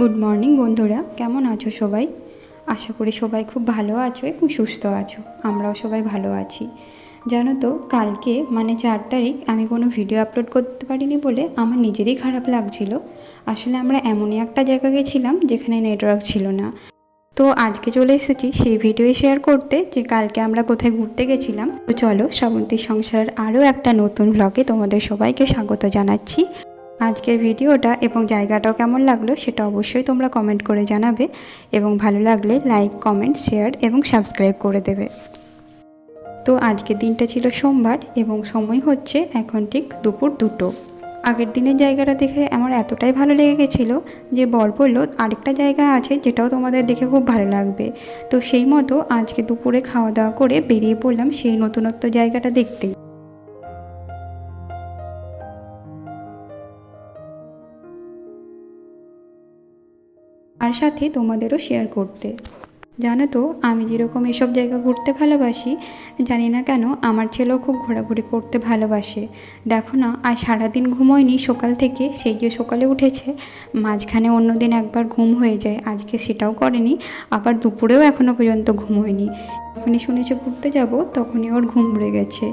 Good morning বন্ধুরা। কেমন আছো সবাই? আশা করি সবাই খুব ভালো আছো এবং সুস্থ আছো। আমরাও সবাই ভালো আছি। জানো তো, কালকে মানে চার তারিখ, আমি কোনো ভিডিও আপলোড করতে পারিনি বলে আমার নিজেরই খারাপ লাগছিল। আসলে আমরা এমনই একটা জায়গা গেছিলাম যেখানে নেটওয়ার্ক ছিল না। তো আজকে চলে এসেছি সেই ভিডিও শেয়ার করতে যে কালকে আমরা কোথায় ঘুরতে গেছিলাম। তো চলো, শ্রাবন্তী সংসার আরও একটা নতুন ব্লগে তোমাদের সবাইকে স্বাগত জানাচ্ছি। আজকের ভিডিওটা এবং জায়গাটাও কেমন লাগল সেটা অবশ্যই তোমরা কমেন্ট করে জানাবে এবং ভালো লাগলে লাইক কমেন্ট শেয়ার এবং সাবস্ক্রাইব করে দেবে। তো আজকের দিনটা ছিল সোমবার এবং সময় হচ্ছে এখন ঠিক দুপুর দুটো। আগের দিনের জায়গাটা দেখে আমার এতটাই ভালো লেগে গেছিল যে বর বলল আরেকটা জায়গা আছে যেটাও তোমাদের দেখে খুব ভালো লাগবে। তো সেই মতো আজকে দুপুরে খাওয়া দাওয়া করে বেরিয়ে পড়লাম সেই নতুনত্ব জায়গাটা দেখতেই। আর সাথে তোমাদেরও শেয়ার করতে। জানো তো, আমি যেরকম এসব জায়গা ঘুরতে ভালোবাসি, জানি না কেন আমার ছেলেও খুব ঘোরাঘুরি করতে ভালোবাসে। দেখো না, আর সারাদিন ঘুমোয়নি, সকাল থেকে সেই যে সকালে উঠেছে, মাঝখানে অন্য দিন একবার ঘুম হয়ে যায়, আজকে সেটাও করেনি, আবার দুপুরেও এখনও পর্যন্ত ঘুমোয়নি। যখনই শুনেছে ঘুরতে যাব, তখনই ওর ঘুম উড়ে গেছে।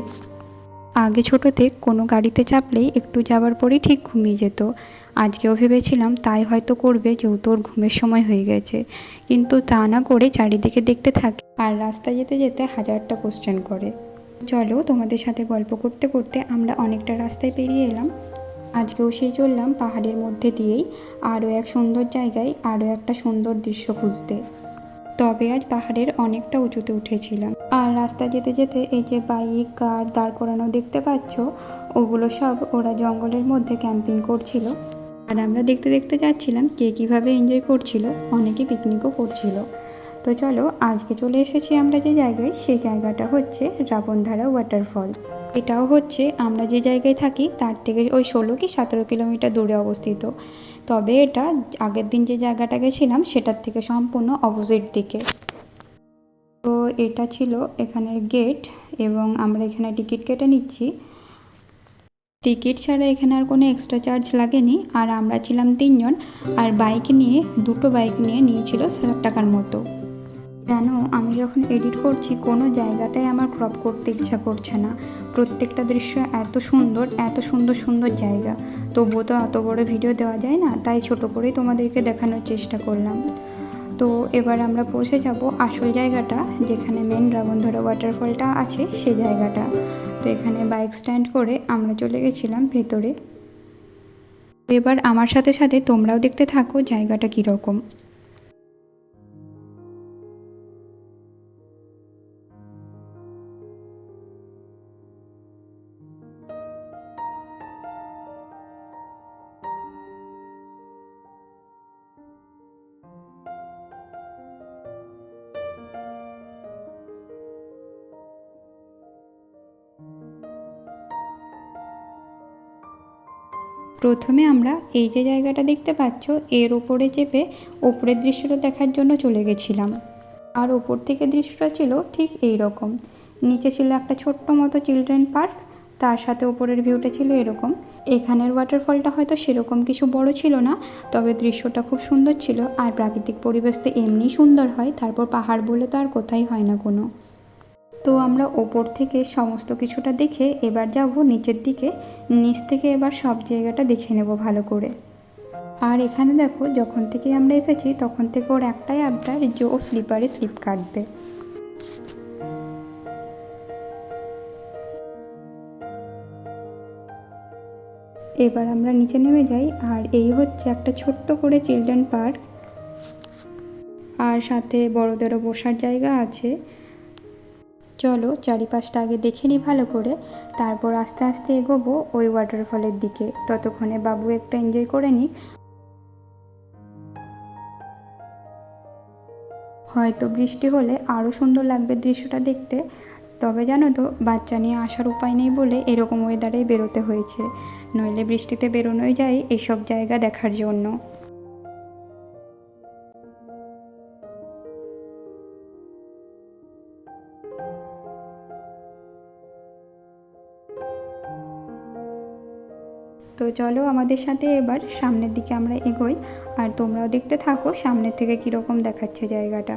আগে ছোটোতে কোনো গাড়িতে চাপলেই একটু যাওয়ার পরেই ঠিক ঘুমিয়ে যেত। আজকেও ভেবেছিলাম তাই হয়তো করবে যেহেতু ওর ঘুমের সময় হয়ে গেছে। কিন্তু তা না করে চারিদিকে দেখতে থাকে আর রাস্তায় যেতে যেতে হাজারটা কোশ্চেন করে। চলো তোমাদের সাথে গল্প করতে করতে আমরা অনেকটা রাস্তায় পেরিয়ে এলাম। আজকেও সেই চললাম পাহাড়ের মধ্যে দিয়েই, আরও এক সুন্দর জায়গায়, আরও একটা সুন্দর দৃশ্য খুঁজতে। তবে আজ পাহাড়ের অনেকটা উঁচুতে উঠেছিলাম। আর রাস্তা যেতে যেতে এই যে বাইক, কার, দাঁড় করানো দেখতে পাচ্ছ, ওগুলো সব ওরা জঙ্গলের মধ্যে ক্যাম্পিং করছিল। আর আমরা দেখতে দেখতে যাচ্ছিলাম কে কীভাবে এনজয় করছিল, অনেকে পিকনিকও করছিল। তো চলো, আজকে চলে এসেছি আমরা যে জায়গায়, সেই জায়গাটা হচ্ছে রাবণধারা ওয়াটারফল এটাও হচ্ছে আমরা যে জায়গায় থাকি, তার থেকে ওই ষোলো কি সতেরো কিলোমিটার দূরে অবস্থিত। তবে এটা আগের দিন যে জায়গাটা গেছিলাম, সেটার থেকে সম্পূর্ণ অপোজিট দিকে। তো এটা ছিল এখানের গেট এবং আমরা এখানে টিকিট কেটে নিচ্ছি। টিকিট ছাড়া এখানে আর কোনো এক্সট্রা চার্জ লাগেনি। আর আমরা ছিলাম তিনজন, আর বাইক নিয়ে, দুটো বাইক নিয়ে নিয়েছিল সাত টাকার মতো। কেন? আমি যখন এডিট করছি, কোনো জায়গাটাই আমার ক্রপ করতে ইচ্ছা করছে না। প্রত্যেকটা দৃশ্য এত সুন্দর এত সুন্দর সুন্দর জায়গা। তবুও তো এত বড় ভিডিও দেওয়া যায় না, তাই ছোট করেই তোমাদেরকে দেখানোর চেষ্টা করলাম। তো এবার আমরা পৌঁছে যাব আসল জায়গাটা, যেখানে মেন রাবণধরা ওয়াটারফলটা আছে, সে জায়গাটা। তো এখানে বাইক স্ট্যান্ড করে আমরা চলে গেছিলাম ভেতরে। এবার আমার সাথে সাথে তোমরাও দেখতে থাকো জায়গাটা কীরকম। প্রথমে আমরা এই যে জায়গাটা দেখতে পাচ্ছ, এর ওপরে চেপে ওপরের দৃশ্যটা দেখার জন্য চলে গেছিলাম। আর ওপর থেকে দৃশ্যটা ছিল ঠিক এই রকম। নিচে ছিল একটা ছোট্ট মতো চিলড্রেন পার্ক, তার সাথে ওপরের ভিউটা ছিল এরকম। এখানের ওয়াটারফলটা হয়তো সেরকম কিছু বড় ছিল না, তবে দৃশ্যটা খুব সুন্দর ছিল। আর প্রাকৃতিক পরিবেশ তো এমনি সুন্দর হয়, তারপর পাহাড় বলে তো আর কোথায় হয় না কোনো। তো আমরা ওপর থেকে সমস্ত কিছুটা দেখে এবার যাব নিচের দিকে। নিচ থেকে এবার সব জায়গাটা দেখে নেব ভালো করে। আর এখানে দেখো, যখন থেকে আমরা এসেছি, তখন থেকে ওর একটাই আবদার যে ও স্লিপারে স্লিপ কাটবে। এবার আমরা নিচে নেমে যাই, আর এই হচ্ছে একটা ছোট্ট করে চিলড্রেন পার্ক। আর সাথে বড়দেরও বসার জায়গা আছে। চলো চারিপাশটা আগে দেখে নিই ভালো করে। তারপর আস্তে আস্তে এগোবো ওই ওয়াটারফলের দিকে। ততক্ষণে বাবু একটা এনজয় করে নিক। হয়তো বৃষ্টি হলে আরও সুন্দর লাগবে দৃশ্যটা দেখতে। তবে জানো তো, বাচ্চা নিয়ে আসার উপায় নেই বলে এরকম ওয়েদারেই বেরোতে হয়েছে। নইলে বৃষ্টিতে বেরোনোই যায় এসব জায়গা দেখার জন্য। তো চলো আমাদের সাথে এবার সামনের দিকে আমরা এগোই আর তোমরাও দেখতে থাকো সামনের থেকে কীরকম দেখাচ্ছে জায়গাটা।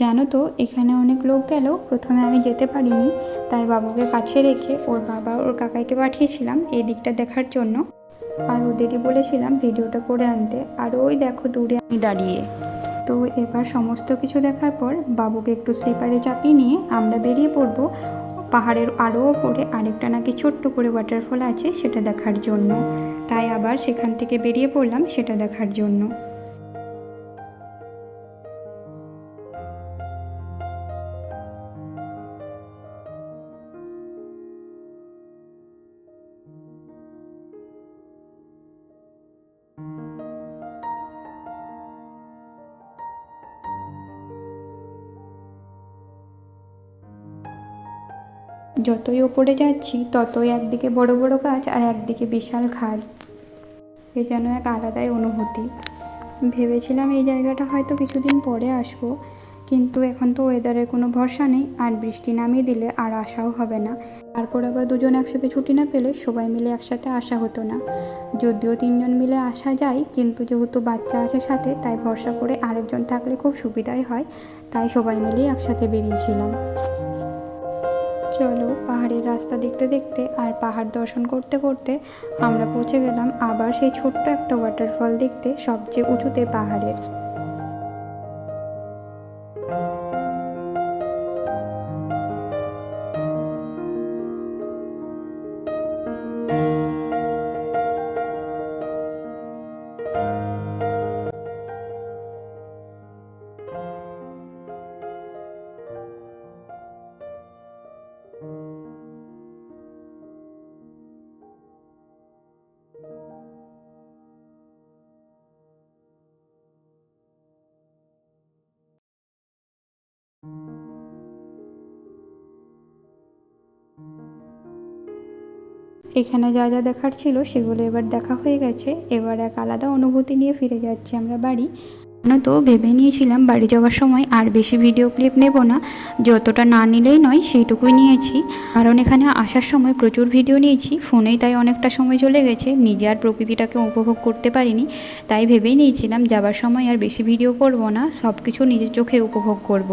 জানো তো, এখানে অনেক লোক গেল। প্রথমে আমি যেতে পারিনি, তাই বাবুকে কাছে রেখে ওর বাবা ওর কাকাইকে পাঠিয়েছিলাম এই দিকটা দেখার জন্য। আর ওদেরই বলেছিলাম ভিডিওটা করে আনতে। আর ওই দেখো দূরে আমি দাঁড়িয়ে। তো এবার সমস্ত কিছু দেখার পর বাবুকে একটু স্লিপারে চাপিয়ে নিয়ে আমরা বেরিয়ে পড়ব পাহাড়ের আরও ওপরে। আরেকটা নাকি ছোট্ট করে ওয়াটারফল আছে, সেটা দেখার জন্য। তাই আবার সেখান থেকে বেরিয়ে পড়লাম, সেটা দেখার জন্য। যতই ওপরে যাচ্ছি, ততই একদিকে বড় বড় গাছ আর একদিকে বিশাল খাদ এ যেন এক আলাদাই অনুভূতি। ভেবেছিলাম এই জায়গাটা হয়তো কিছুদিন পরে আসব, কিন্তু এখন তো ওয়েদারের কোনো ভরসা নেই, আর বৃষ্টি নামিয়ে দিলে আর আসাও হবে না। তারপর আবার দুজন একসাথে ছুটি না পেলে সবাই মিলে একসাথে আসা হতো না। যদিও তিনজন মিলে আসা যায়, কিন্তু যেহেতু বাচ্চা আছে সাথে, তাই ভরসা করে আরেকজন থাকলে খুব সুবিধাই হয়, তাই সবাই মিলেই একসাথে বেরিয়েছিলাম। চলো পাহাড়ের রাস্তা দেখতে দেখতে আর পাহাড় দর্শন করতে করতে আমরা পৌঁছে গেলাম আবার সেই ছোট্ট একটা ওয়াটারফল দেখতে সবচেয়ে উঁচুতে পাহাড়ের। এখানে যা যা দেখার ছিল সেগুলো এবার দেখা হয়ে গেছে। এবার এক আলাদা অনুভূতি নিয়ে ফিরে যাচ্ছি আমরা বাড়ি। তো ভেবে নিয়েছিলাম বাড়ি যাওয়ার সময় আর বেশি ভিডিও ক্লিপ নেব না। যতটা না নিলেই নয় সেইটুকুই নিয়েছি। কারণ এখানে আসার সময় প্রচুর ভিডিও নিয়েছি। ফোনেই তাই অনেকটা সময় চলে গেছে। নিজে আর প্রকৃতিটাকে উপভোগ করতে পারিনি। তাই ভেবেই নিয়েছিলাম যাবার সময় আর বেশি ভিডিও করব না। সব কিছু নিজের চোখে উপভোগ করব।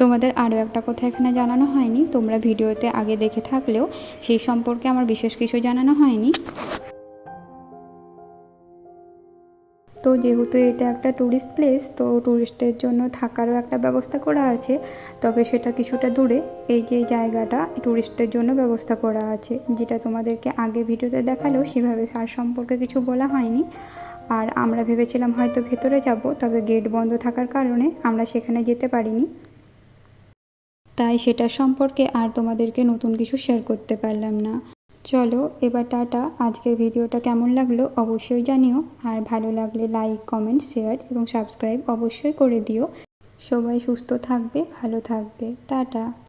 তোমাদের আরও একটা কথা এখানে জানানো হয়নি। তোমরা ভিডিওতে আগে দেখে থাকলেও সেই সম্পর্কে আমার বিশেষ কিছু জানানো হয়নি। তো যেহেতু এটা একটা ট্যুরিস্ট প্লেস তো ট্যুরিস্টদের জন্য থাকারও একটা ব্যবস্থা করা আছে। তবে সেটা কিছুটা দূরে, এই যে জায়গাটা ট্যুরিস্টদের জন্য ব্যবস্থা করা আছে, যেটা তোমাদেরকে আগে ভিডিওতে দেখালেও সেভাবে সার সম্পর্কে কিছু বলা হয়নি। আর আমরা ভেবেছিলাম হয়তো ভেতরে যাব, তবে গেট বন্ধ থাকার কারণে আমরা সেখানে যেতে পারিনি। তাই সেটা সম্পর্কে আর তোমাদেরকে নতুন কিছু শেয়ার করতে পারলাম না। চলো, এবার টাটা। আজকের ভিডিওটা কেমন লাগল অবশ্যই জানিও। আর ভালো লাগলে লাইক কমেন্ট শেয়ার এবং সাবস্ক্রাইব অবশ্যই করে দিও। সবাই সুস্থ থাকবে, ভালো থাকবে। টাটা।